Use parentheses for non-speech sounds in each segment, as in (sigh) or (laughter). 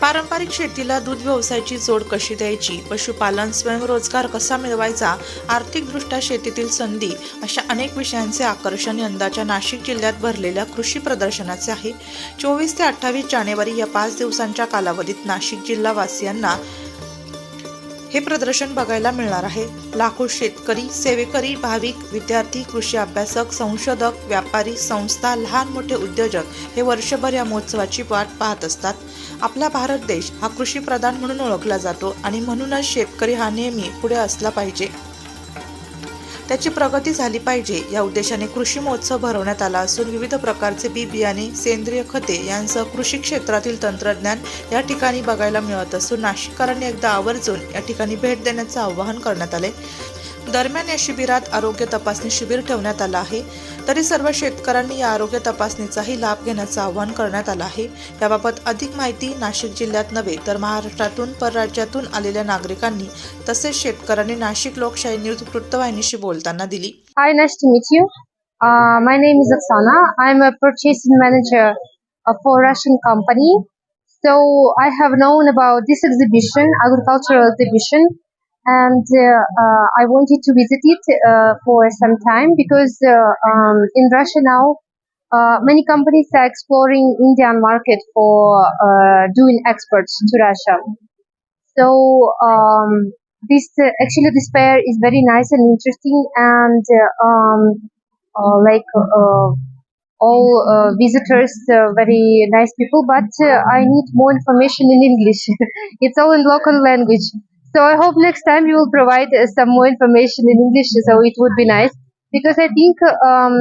पारंपरिक शेतीला दूध व्यवसायाची जोड कशी द्यायची? पशुपालन स्वयंरोजगार कसा मिळवायचा? आर्थिकदृष्ट्या शेतीतील संधी अशा अनेक विषयांचे आकर्षण यंदाच्या नाशिक जिल्ह्यात भरलेल्या कृषी प्रदर्शनाचे आहे. चोवीस ते अठ्ठावीस जानेवारी या पाच दिवसांच्या कालावधीत नाशिक जिल्हावासियांना हे प्रदर्शन बघायला मिळणार आहे. लाखो शेतकरी सेवेकरी भाविक विद्यार्थी कृषी अभ्यासक संशोधक व्यापारी संस्था लहान मोठे उद्योजक हे वर्षभर या महोत्सवाची वाट पाहत असतात. आपला भारत देश हा कृषी प्रधान म्हणून ओळखला जातो आणि म्हणूनच शेतकरी हा नेहमी पुढे असला पाहिजे. त्याची प्रगती झाली पाहिजे या उद्देशाने कृषी महोत्सव भरवण्यात आला असून विविध प्रकारचे बी बियाणे सेंद्रिय खते यांसह कृषी क्षेत्रातील तंत्रज्ञान या ठिकाणी बघायला मिळत असून नाशिककरांनी एकदा आवर्जून या ठिकाणी भेट देण्याचं आवाहन करण्यात आले दरम्यान या शिबिरात आरोग्य तपासणी शिबिर ठेवण्यात आलं आहे. तरी सर्व शेतकऱ्यांनी या आरोग्य तपासणीचाही लाभ घेण्याचं आवाहन करण्यात आलं आहे. याबाबत अधिक माहिती नाशिक जिल्ह्यात नव्हे तर महाराष्ट्रातून परराज्यातून आलेल्या नागरिकांनी तसेच शेतकऱ्यांनी नाशिक लोकशाही न्यूज वृत्तवाहिनीशी बोलताना दिली. हाय नाश तुम्ही my name is Anna I am approaches manager for Russian company so I have known about this exhibition agricultural exhibition and uh, uh, I wanted to visit it uh, for some time because um, in Russia now uh, many companies are exploring Indian market for uh, doing exports to Russia. So um, this uh, actually this fair is very nice and interesting and um, like all visitors very nice people but i need more information in english (laughs) it's all in local language so i hope next time you will provide uh, some more information in english so it would be nice. Because i think um,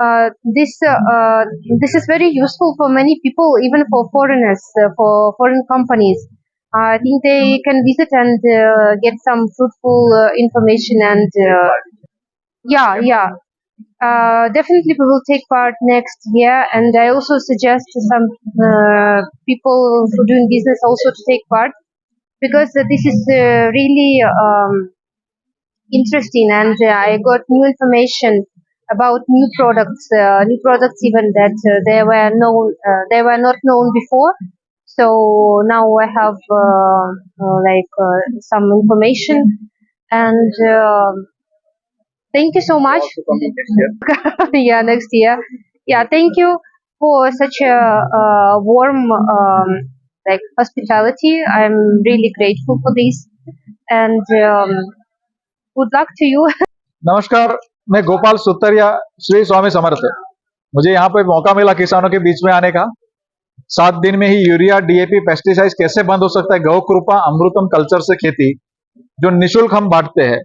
uh, this uh, uh, this is very useful for many people even for foreigners uh, for foreign companies. I think they can visit and get some fruitful information and yeah, yeah. Uh, definitely we will take part next year and I also suggest to some uh, people who are doing business also to take part because uh, this is uh, really um, interesting and uh, I got new information about new products, uh, new products even that uh, they were known, uh, they were not known before. So now I have like uh, some information and um thank you so much. (laughs) yeah, next year. Yeah, thank you for such a, uh warm um, like hospitality. I'm really grateful for this. And um, good luck to you. (laughs) नमस्कार मैं गोपाल सुतरिया श्री स्वामी समर्थ। मुझे यहाँ पे मौका मिला किसानों के beach में आने का। सात दिन में ही यूरिया डीएपी पेस्टिसाइड कैसे बंद हो सकता है? गौ कृपा अमृतम कल्चर से खेती जो निशुल्क हम बांटते हैं।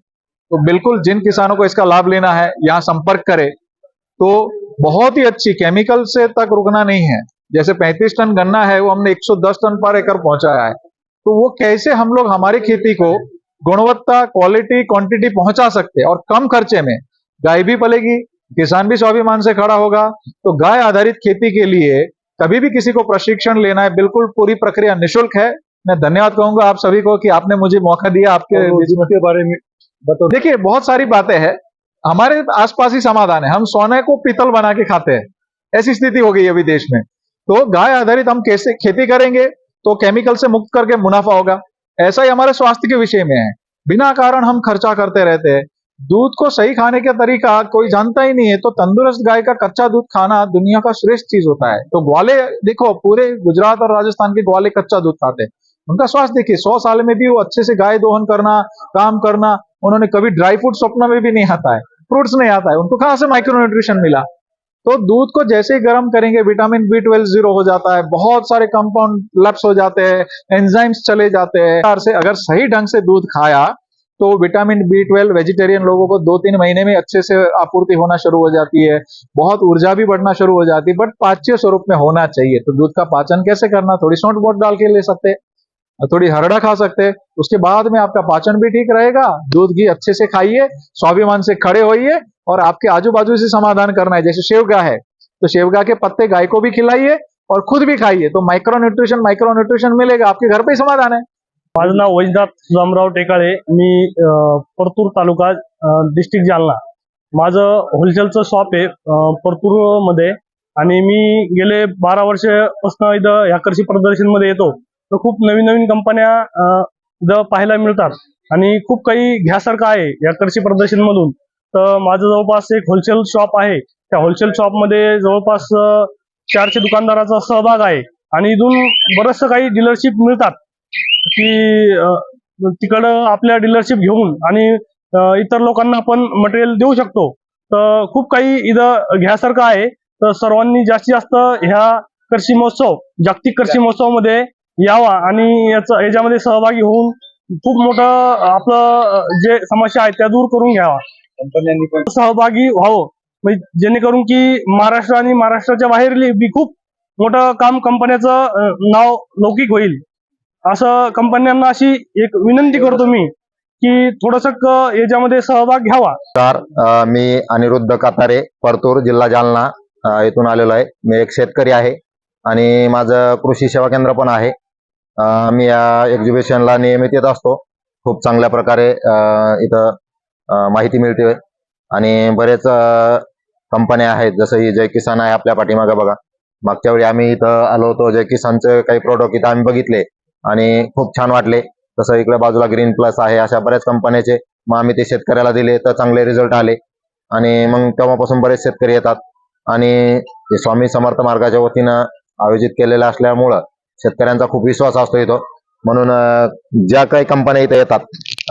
तो बिल्कुल जिन किसानों को इसका लाभ लेना है यहाँ संपर्क करें। तो बहुत ही अच्छी केमिकल से तक रुकना नहीं है। जैसे 35 टन गन्ना है वो हमने 110 टन पर एकड़ पहुँचाया है। तो वो कैसे हम लोग हमारी खेती को गुणवत्ता क्वालिटी क्वांटिटी पहुँचा सकते हैं? और कम खर्चे में। गाय भी पलेगी किसान भी स्वाभिमान से खड़ा होगा। तो गाय आधारित खेती के लिए कभी भी किसी को प्रशिक्षण लेना है बिल्कुल पूरी प्रक्रिया निशुल्क है। मैं धन्यवाद कहूँगा आप सभी को कि आपने मुझे मौका दिया आपके में। के बारे में बताओ। देखिए बहुत सारी बातें हैं। हमारे आसपास ही समाधान है। हम सोने को पीतल बना के खाते हैं। ऐसी स्थिति हो गई अभी देश में। तो गाय आधारित हम कैसे खेती करेंगे? तो केमिकल से मुक्त करके मुनाफा होगा। ऐसा ही हमारे स्वास्थ्य के विषय में है। बिना कारण हम खर्चा करते रहते हैं। दूध को सही खाने का तरीका कोई जानता ही नहीं है तो तंदुरुस्त गाय का कच्चा दूध खाना दुनिया का श्रेष्ठ चीज़ होता है। तो ग्वाले देखो, पूरे गुजरात और राजस्थान के ग्वाले कच्चा दूध खाते हैं। उनका स्वास्थ्य देखिए, सौ साल में भी वो अच्छे से गाय दोहन करना, काम करना, उन्होंने कभी ड्राई फ्रूट स्वप्न में भी नहीं आता है। फ्रूट्स नहीं आता है। उनको कहाँ से माइक्रो न्यूट्रिशन मिला? तो दूध को जैसे ही गर्म करेंगे विटामिन बी ट्वेल्व ज़ीरो हो जाता है, बहुत सारे कंपाउंड लप्स हो जाते हैं एंजाइम्स चले जाते हैं। से अगर सही ढंग से दूध खाया तो विटामिन बी ट्वेल्व वेजिटेरियन लोगों को दो तीन महीने में अच्छे से आपूर्ति होना शुरू हो जाती है, बहुत ऊर्जा भी बढ़ना शुरू हो जाती है बट पाच्य स्वरूप में होना चाहिए। तो दूध का पाचन कैसे करना, थोड़ी सौंठ बोट डाल के ले सकते थोड़ी हरड़ा खा सकते हैं। उसके बाद में आपका पाचन भी ठीक रहेगा दूध घी अच्छे से खाइए स्वाभिमान से खड़े होइए और आपके आजू बाजू से समाधान करना है। जैसे शेवगा है तो शेवगा के पत्ते गाय को भी खिलाइए और खुद भी खाइए। तो माइक्रो न्यूट्रिशन माइक्रो न्यूट्रिशन मिलेगा आपके घर पे ही समाधान है। माझं नाव वैजनाथ सुदामराव टेकाळे मी परतूर तालुका डिस्ट्रिक्ट जालना. माझं होलसेलचं शॉप आहे परतूरमध्ये आणि मी गेले बारा वर्षापासून इथं ह्या कृषी प्रदर्शनमध्ये येतो. तर खूप नवीन नवीन कंपन्या पाहायला मिळतात. आणि खूप काही घ्यासारखं आहे या कृषी प्रदर्शन मधून तर माझं जवळपास एक होलसेल शॉप आहे. त्या होलसेल शॉपमध्ये जवळपास चारशे दुकानदाराचा सहभाग आहे. आणि इथून बरचसं काही डीलरशिप मिळतात. की तिकडं आपल्या डीलरशिप घेऊन आणि इतर लोकांना आपण मटेरियल देऊ शकतो. तर खूप काही इथं घ्यासारखं आहे. तर सर्वांनी जास्तीत जास्त ह्या कृषी महोत्सव जागतिक कृषी महोत्सवामध्ये यावा आणि याचं याच्यामध्ये सहभागी होऊन खूप मोठं आपलं जे समस्या आहेत त्या दूर करून घ्यावा. कंपन्यांनी पण सहभागी व्हावं. म्हणजे जेणेकरून की महाराष्ट्र आणि महाराष्ट्राच्या बाहेर बी खूप मोठं काम कंपन्याचं नाव लौकिक होईल. असं कंपन्यांना अशी एक विनंती करतो मी की थोडस याच्यामध्ये सहभाग घ्यावा. अ, मी अनिरुद्ध कातारे परतूर जिल्हा जालना अ, इथून आलेलो आहे. मी एक शेतकरी आहे आणि माझं कृषी सेवा केंद्र पण आहे. मी या एक्झिबिशनला नियमित येत असतो. खूप चांगल्या प्रकारे इथं माहिती मिळते. आणि बरेच कंपन्या आहेत जसं ही जय किसान आहे आपल्या पाठीमागं बघा. मागच्या वेळी आम्ही इथं आलो होतो जय किसानचे काही प्रोडक्ट इथं आम्ही बघितले. आणि खूप छान वाटले. तसं इकडे बाजूला ग्रीन प्लस आहे अशा बऱ्याच कंपन्याचे मग आम्ही ते शेतकऱ्याला दिले तर चांगले रिझल्ट आले. आणि मग तेव्हापासून बरेच शेतकरी येतात. आणि स्वामी समर्थ मार्गाच्या वतीनं आयोजित केलेलं असल्यामुळं शेतकऱ्यांचा खूप विश्वास असतो इथं. म्हणून ज्या काही कंपन्या इथं येतात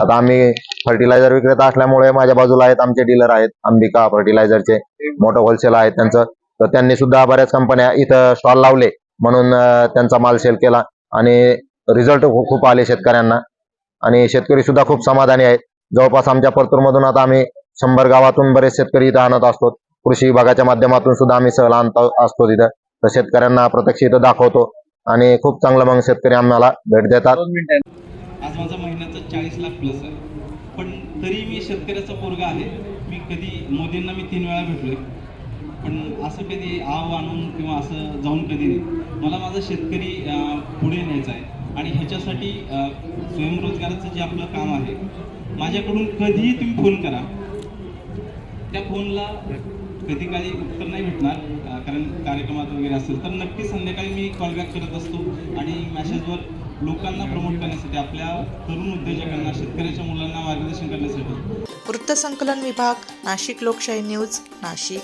आता आम्ही फर्टिलायझर विक्रेता असल्यामुळे माझ्या बाजूला आहेत आमचे डीलर आहेत अंबिका फर्टिलायझरचे मोठं होलसेल आहेत त्यांचं. तर त्यांनी सुद्धा बऱ्याच कंपन्या इथं स्टॉल लावले. म्हणून त्यांचा माल सेल केला आणि रिझल्ट खूप आले शेतकऱ्यांना. आणि शेतकरी सुद्धा खूप समाधानी आहेत. जवळपास आमच्या परतूरमधून आता आम्ही शंभर गावातून बरेच शेतकरी इथं आणत असतो. कृषी विभागाच्या माध्यमातून सुद्धा आम्ही सहल आणत असतो तिथं. तर शेतकऱ्यांना प्रत्यक्ष इथं दाखवतो. आणि खूप चांगला मग शेतकरी आम्हाला भेट देतात. आज माझा महिन्याचा चाळीस लाख प्लस आहे. पण तरी मी शेतकऱ्याचा पोरगा आहे. मी कधी मोदींना मी तीन वेळा भेटलोय. पण असं कधी आव आणून किंवा असं जाऊन कधी नाही. मला माझा शेतकरी पुढे न्यायचा आहे. आणि ह्याच्यासाठी स्वयंरोजगाराचं जे आपलं काम आहे माझ्याकडून कधीही तुम्ही फोन करा. त्या फोनला कधी काही उत्तर नाही भेटणार. कारण कार्यक्रमात वगैरे असेल तर नक्की संध्याकाळी मी कॉलबॅक करत असतो आणि मॅसेजवर लोकांना प्रमोट करण्यासाठी आपल्या तरुण उद्योजकांना शेतकऱ्याच्या मुलांना मार्गदर्शन करण्यासाठी. वृत्तसंकलन विभाग नाशिक लोकशाही न्यूज नाशिक.